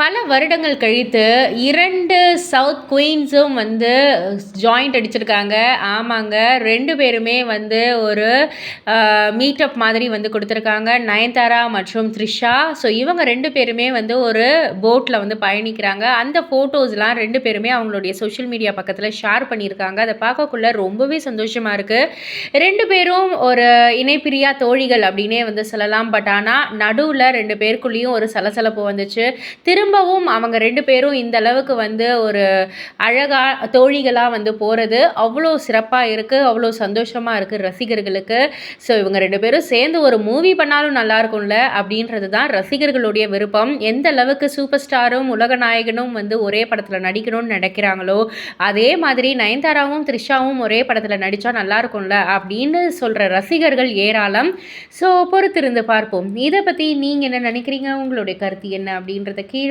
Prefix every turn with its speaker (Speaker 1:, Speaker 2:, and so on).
Speaker 1: பல வருடங்கள் கழித்து இரண்டு சவுத் குயின்ஸும் வந்து ஜாயிண்ட் அடிச்சிருக்காங்க. ஆமாங்க. ரெண்டு பேருமே வந்து ஒரு மீட்டப் மாதிரி வந்து கொடுத்துருக்காங்க. நயன்தாரா மற்றும் த்ரிஷா. ஸோ இவங்க ரெண்டு பேருமே வந்து ஒரு போட்டில் வந்து பயணிக்கிறாங்க. அந்த ஃபோட்டோஸ்லாம் ரெண்டு பேருமே அவங்களுடைய சோஷியல் மீடியா பக்கத்தில் ஷேர் பண்ணியிருக்காங்க. அதை பார்க்கக்குள்ள ரொம்பவே சந்தோஷமாக இருக்குது ரெண்டு பேரும் ஒரு இணைப்பிரியா தோழிகள் அப்படின்னே வந்து சொல்லலாம். பட் ஆனால் நடுவில் ரெண்டு பேருக்குள்ளேயும் ஒரு சலசலப்பு வந்துச்சு. திரு திரும்பவும் அவங்க ரெண்டு பேரும் இந்த அளவுக்கு வந்து ஒரு அழகாக தோழிகளாக வந்து போகிறது அவ்வளோ சிறப்பாக இருக்குது அவ்வளோ சந்தோஷமாக இருக்குது ரசிகர்களுக்கு. ஸோ இவங்க ரெண்டு பேரும் சேர்ந்து ஒரு மூவி பண்ணாலும் நல்லா இருக்கும்ல அப்படின்றது தான் ரசிகர்களுடைய விருப்பம். எந்த அளவுக்கு சூப்பர் ஸ்டாரும் உலக நாயகனும் வந்து ஒரே படத்தில் நடிக்கணும்னு நினைக்கிறாங்களோ அதே மாதிரி நயன்தாராவும் த்ரிஷாவும் ஒரே படத்தில் நடித்தா நல்லா இருக்கும்ல அப்படின்னு சொல்கிற ரசிகர்கள் ஏராளம். ஸோ பொறுத்திருந்து பார்ப்போம். இதை பற்றி நீங்கள் என்ன நினைக்கிறீங்க? உங்களுடைய கருத்து என்ன அப்படின்றத கீழே